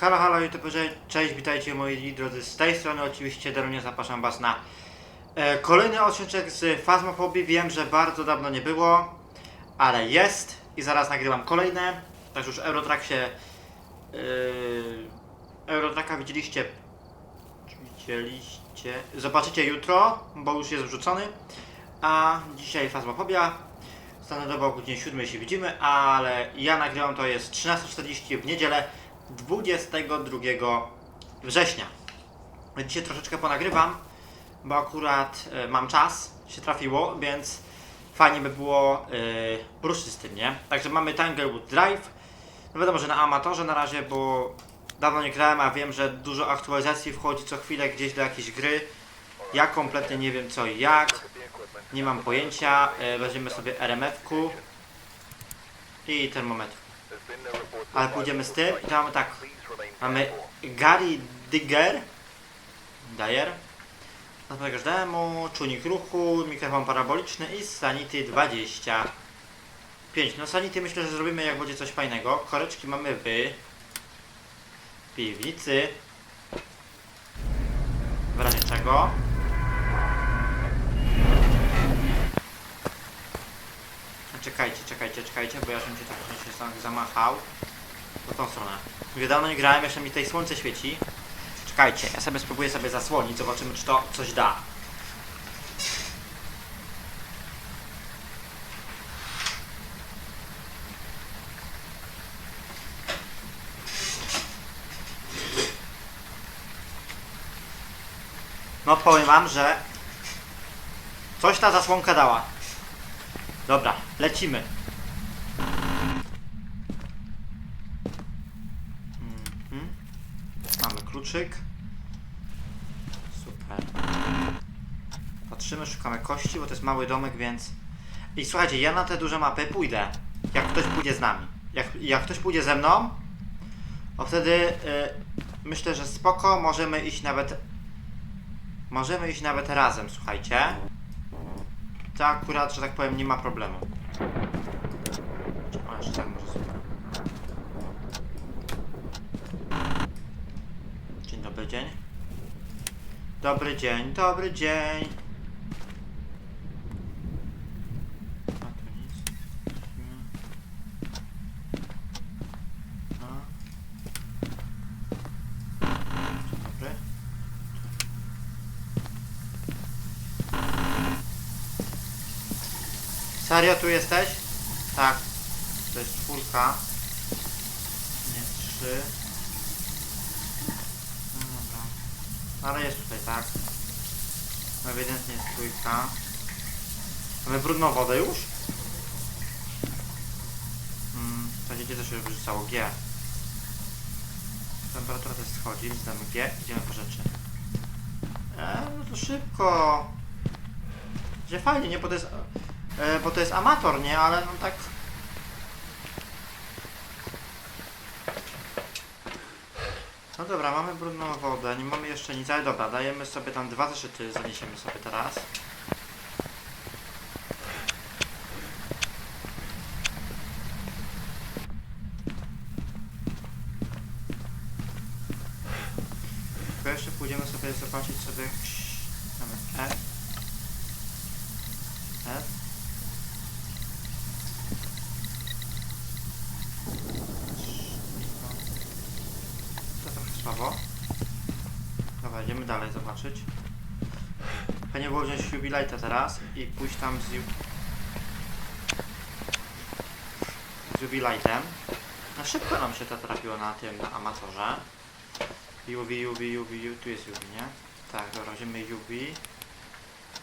Halo, halo, YouTube, cześć, witajcie moi drodzy z tej strony, oczywiście Darunia, zapraszam was na e, kolejny odcinek z Phasmophobia. Wiem, że bardzo dawno nie było, ale jest i zaraz nagrywam kolejne. Także już Eurotrack się... Yy, Eurotracka widzieliście... Widzieliście... Zobaczycie jutro, bo już jest wrzucony. A dzisiaj Phasmophobia. Standardowo o godzinie 7 się widzimy, ale ja nagrywam to jest 13.40 w niedzielę 22 września. Dzisiaj troszeczkę ponagrywam, bo akurat e, mam czas, się trafiło, więc fajnie by było e, ruszyć z tym, nie? Także mamy Tanglewood Drive. No wiadomo, że na amatorze na razie, bo dawno nie grałem, a wiem, że dużo aktualizacji wchodzi co chwilę gdzieś do jakiejś gry. Ja kompletnie nie wiem co i jak. Nie mam pojęcia. E, weźmiemy sobie RMF-ku i termometr. Ale pójdziemy z tym i to mamy tak. Mamy Gary Digger. Dyer. Nazwę każdemu, czujnik ruchu, mikrofon paraboliczny i Sanity 25. No Sanity myślę, że zrobimy jak będzie coś fajnego. Koreczki mamy w piwnicy. W razie czego. Czekajcie, czekajcie, czekajcie, bo ja żebym cię tak się zamachał. W tą stronę. Mówię, dawno nie grałem, jeszcze mi tutaj słońce świeci. Czekajcie, ja sobie spróbuję sobie zasłonić, zobaczymy czy to coś da. No powiem wam, że coś ta zasłonka dała. Dobra, lecimy. Mhm. Mamy kluczyk. Super. Patrzymy, szukamy kości, bo to jest mały domek, więc... I słuchajcie, ja na te duże mapy pójdę. Jak ktoś pójdzie z nami. Jak, jak ktoś pójdzie ze mną, to wtedy y, myślę, że spoko, możemy iść nawet... Możemy iść nawet razem, słuchajcie. To akurat, że tak powiem, nie ma problemu. O, jeszcze tak może super. Dzień dobry dzień. Dobry dzień, dobry dzień. A tu tu jesteś? Tak. To jest czwórka. Nie, trzy. No dobra. Ale jest tutaj, tak? No ewidentnie jest trójka. Mamy brudną wodę już? Hmm, to gdzie też już wyrzucało G. Temperatura też schodzi, więc damy G, idziemy po rzeczy. Eee, no to szybko. Gdzie fajnie, nie? Bo to jest, e, bo to jest amator, nie? Ale no tak... No dobra, mamy brudną wodę, nie mamy jeszcze nic, ale dobra, dajemy sobie tam dwa zeszyty, zaniesiemy sobie teraz. Tylko jeszcze pójdziemy sobie zobaczyć sobie... Mamy F. F. Słabo. Dobra, idziemy dalej zobaczyć. Fajnie było wziąć teraz i pójść tam z, Ju... z szybko nam się to trafiło na tym, na Amazorze. Jubi, Jubi, Jubi, Jubi, tu jest Jubi, nie? Tak, dobra, weźmiemy Jubi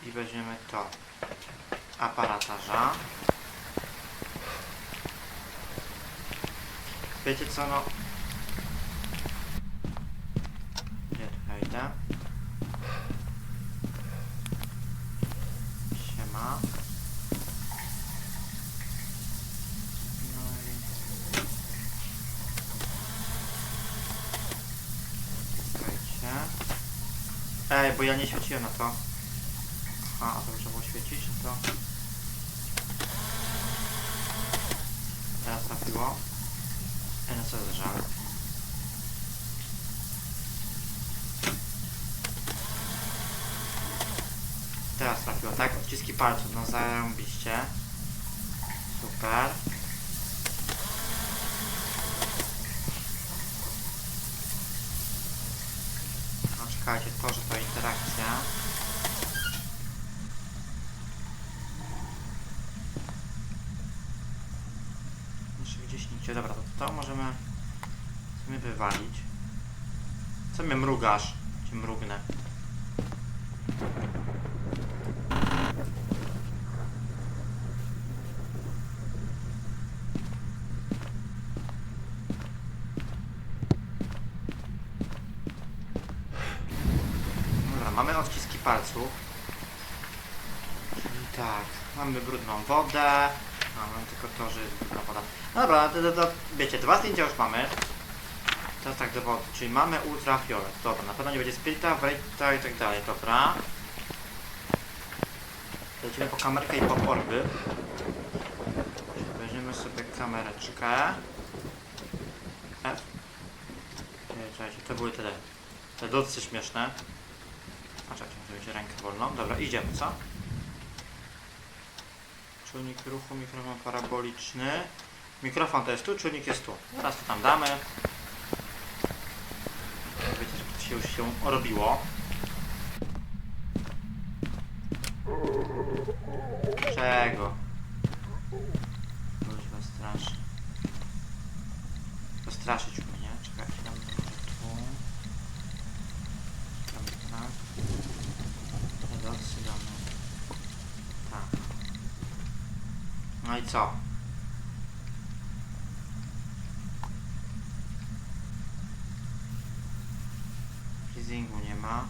i weźmiemy to. Aparatarza. Wiecie co, no... Bo ja nie świeciłem na to. A, a to trzeba było świecić, no to... Teraz trafiło. E, no co za żal. Teraz trafiło, tak? Odciski palców, no zarąbiście. Super. Czekajcie, że to interakcja. Jeszcze gdzieś nigdzie. Dobra, to, to możemy sobie wywalić. Co mnie mrugasz? Cię mrugnę. Dobra, mamy odciski palców. Czyli tak, mamy brudną wodę. A, mam tylko to, że jest brudna woda. Dobra, to, wiecie, dwa zdjęcia już mamy. Teraz tak do wody, czyli mamy ultrafiolet. Dobra, na pewno nie będzie spirita, wrejta i tak dalej, dobra. Lecimy po kamerkę i po orby. Weźmiemy sobie kamereczkę. F. Nie, czekajcie, to były te, te docy śmieszne. A czekajcie, mieć rękę wolną. Dobra, idziemy, co? Czujnik ruchu, mikrofon paraboliczny. Mikrofon to jest tu, czujnik jest tu. Teraz to tam damy. Wiecie, że się już się robiło. Czego? Was straszy. Postraszyć mnie, czekajcie, damy może tu. Damy tak. Te docy damy. Tak. No i co? Freezingu nie ma.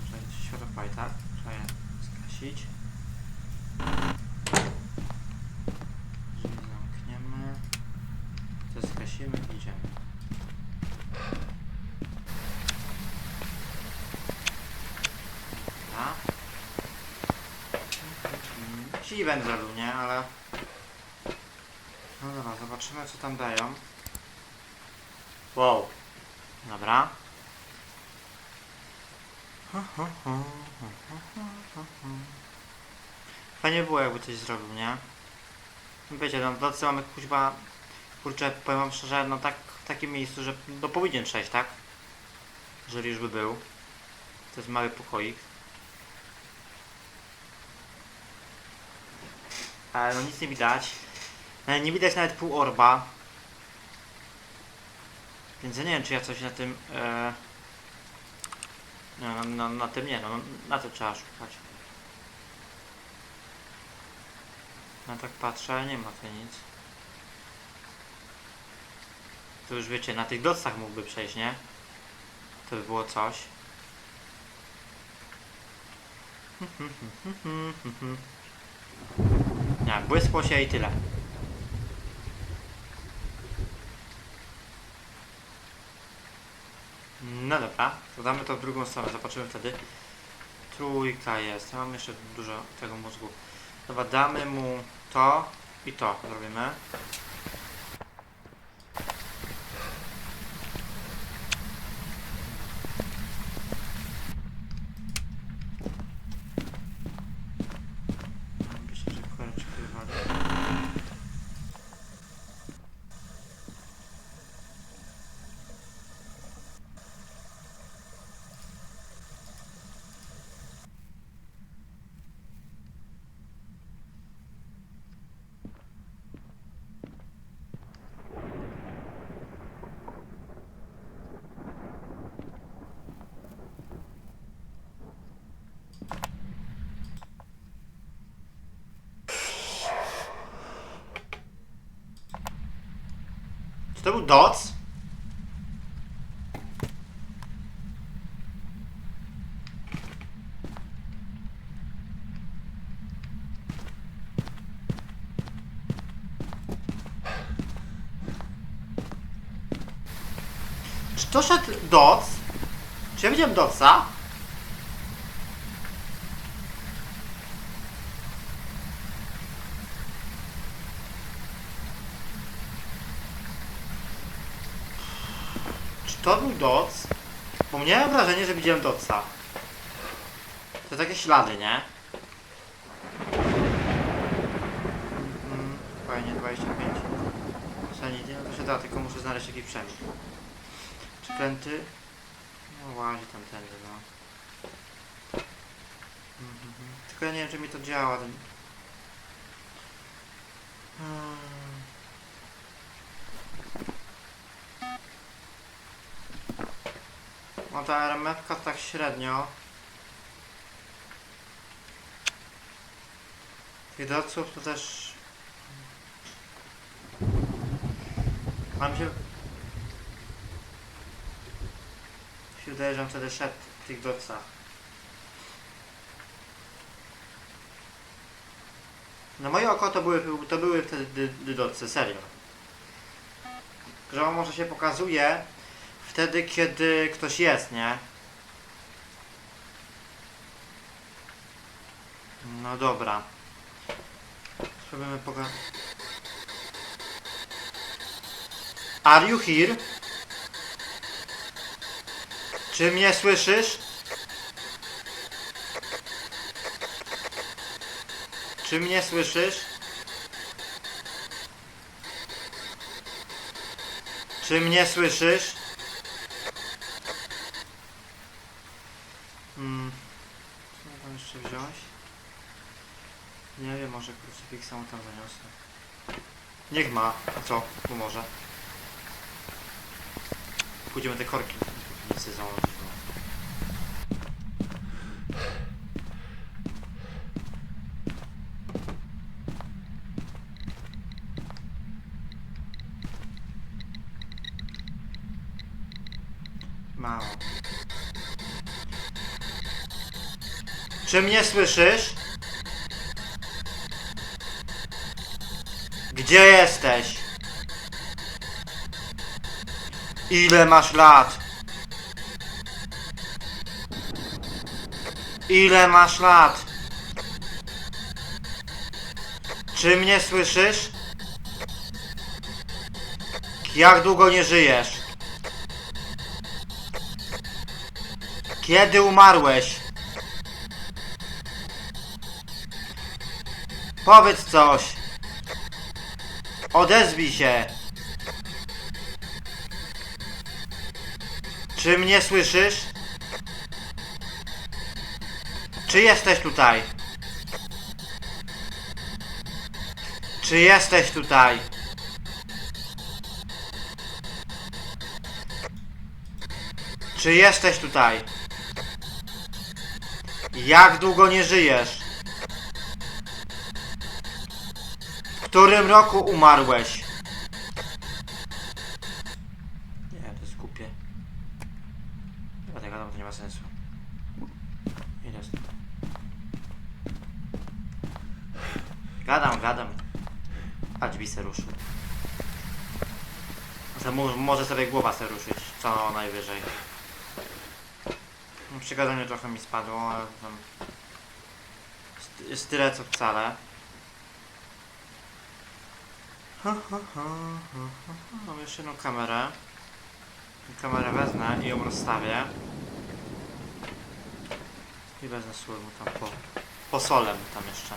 Może być światła i tak. Trzeba je skasić. Jeżeli zamkniemy, to skasimy i idziemy. Dobra. Będę zrobił, nie? Ale... No dobra, zobaczymy co tam dają. Wow. Dobra. Fajnie było jakby coś zrobił, nie? No Wiecie, no w mamy kuźba... Kurczę, powiem wam szczerze, no tak w takim miejscu, że no powinien przejść, tak? Jeżeli już by był. To jest mały pokoik. Ale no nic nie widać. E, Nie widać nawet pół orba. Więc ja nie wiem, czy ja coś na tym. E, no, na, na, tym nie, no na to trzeba szukać. No tak patrzę, nie ma tu nic. To już wiecie, na tych docach mógłby przejść, nie? To by było coś. Nie, błysło się i tyle. No dobra, to damy to w drugą stronę, zobaczymy wtedy. Trójka jest, ja mam jeszcze dużo tego mózgu. Dobra, damy mu to i to zrobimy. Myślę, że koreczki wywalę. To był doc? Czy to szedł doc? Czy ja widziałem doca? Czy to był doc? Bo miałem wrażenie, że widziałem doca. To takie ślady, nie? Mhm, fajnie, 25. Sanity, no to się da, tylko muszę znaleźć jakiś przemysł. Przekręty. No łazi tamtędy, no. Mhm. Tylko ja nie wiem, czy mi to działa. Ten... Hmm. No ta RMF-ka tak średnio. Widelców to też... Mam się... się wydaje, że on wtedy szedł w tych docach. Na moje oko to były, to były wtedy dy- dydocy, serio. On może się pokazuje wtedy, kiedy ktoś jest, nie? No dobra. Spróbujemy pogadać. Are you here? Czy mnie słyszysz? Czy mnie słyszysz? Czy mnie słyszysz? Hmm. Co mogę jeszcze wziąć? Nie wiem, krucyfiksa mu tam zaniosę. Niech ma. A co? Tu może. Pójdziemy te korki w piwnicy założyć. Mało. Czy mnie słyszysz? Gdzie jesteś? Ile masz lat? Ile masz lat? Czy mnie słyszysz? Jak długo nie żyjesz? Kiedy umarłeś? Powiedz coś. Odezwij się. Czy mnie słyszysz? Czy jesteś tutaj? Czy jesteś tutaj? Czy jesteś tutaj? Jak długo nie żyjesz? Którym roku umarłeś? Nie, to jest głupie. Ja tak gadam, to nie ma sensu. Ile jest? Gadam, gadam. A drzwi se ruszył. Mu- Może sobie głowa se ruszyć, co najwyżej. No, Przy gadaniu trochę mi spadło, ale tam... Jest tyle co wcale. Mam jeszcze jedną kamerę. Kamerę wezmę i ją rozstawię. I wezmę mu tam po, po solę mu tam jeszcze.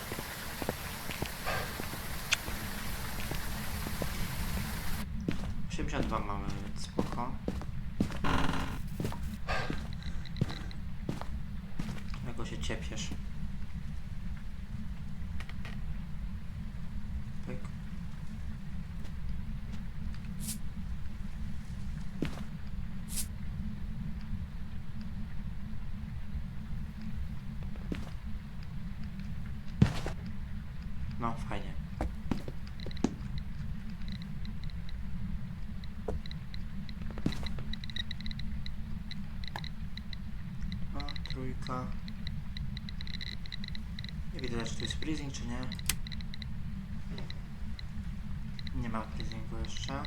Siedemdziesiąt dwa mamy, więc spoko. Czego się ciepiesz? 啥？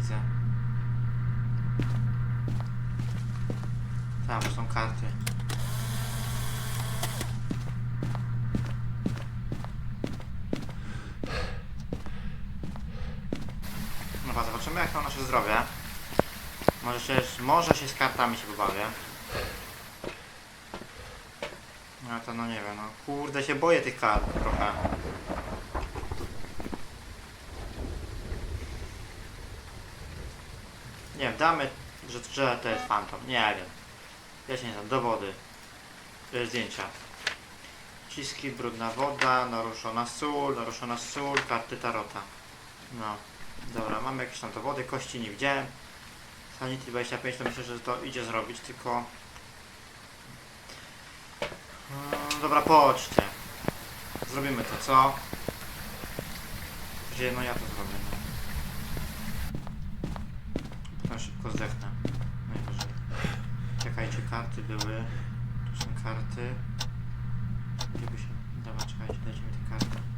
Widzę. Tam są karty. Dobra, zobaczymy jak to nasze zdrowie. Może się, może się z kartami się pobawię. No to no nie wiem, no kurde się boję tych kart trochę. Nie wiem, damy, że, że to jest fantom. Nie wiem. Ja się nie znam. Dowody. E, Zdjęcia. Ciski, brudna woda, naruszona sól, naruszona sól, karty tarota. No. Dobra, mamy jakieś tam dowody, kości nie widziałem. Sanity 25 to myślę, że to idzie zrobić, tylko... Mm, dobra, poczcie. Zrobimy to, co? Gdzie, no ja to zrobię, Potem szybko zdechnę. Najwyżej. Czekajcie, karty były. Tu są karty. Gdzie by się... Dobra, czekajcie, dajcie mi te karty.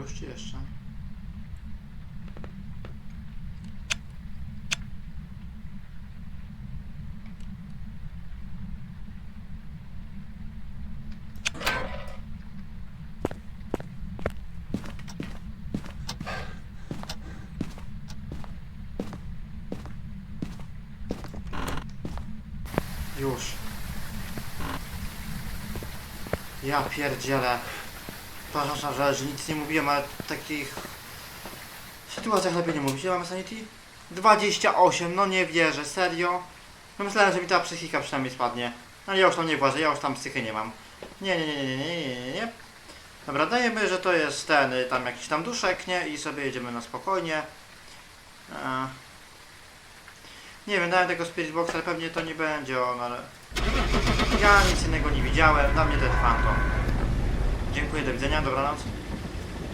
Już jeszcze? Już. Ja pierdzielę. Przepraszam, że, że nic nie mówiłem, ale w takich sytuacjach lepiej nie mówić. Ile mamy sanity? 28, no nie wierzę, serio? No myślałem, że mi ta psychika przynajmniej spadnie. Ale ja już tam nie włażę, ja już tam psychy nie mam. Nie, nie, nie, nie, nie, nie, nie, nie. Dobra, dajemy, że to jest ten, y, tam jakiś tam duszek, nie? I sobie jedziemy na spokojnie. A... Nie wiem, dałem tego Spirit Boxa, ale pewnie to nie będzie on, ale... Ja nic innego nie widziałem, dla mnie to jest. Dziękuję, do widzenia, dobranoc.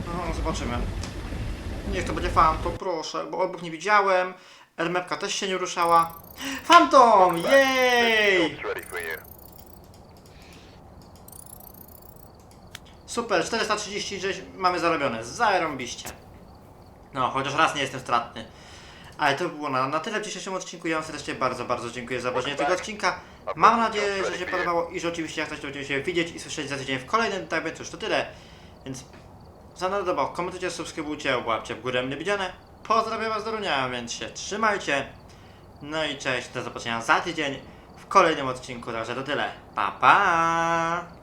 No, zobaczymy. Niech to będzie Phantom, proszę, bo obok nie widziałem. RMFka też się nie ruszała. Phantom! Jej! Super, 436 mamy zarobione, zarąbiście. No, chociaż raz nie jestem stratny. Ale to było na, na tyle w dzisiejszym odcinku. Ja Wam serdecznie bardzo, bardzo dziękuję za obejrzenie tego odcinka. Mam nadzieję, że się podobało i że oczywiście jak coś to będziecie się widzieć i słyszeć za tydzień w kolejnym więc już to tyle. Więc za nadobok, komentujcie, subskrybujcie, łapcie w górę mnie widziane. Pozdrawiam Was do Runia, więc się trzymajcie. No i cześć, do zobaczenia za tydzień w kolejnym odcinku. Także to tyle. Pa pa!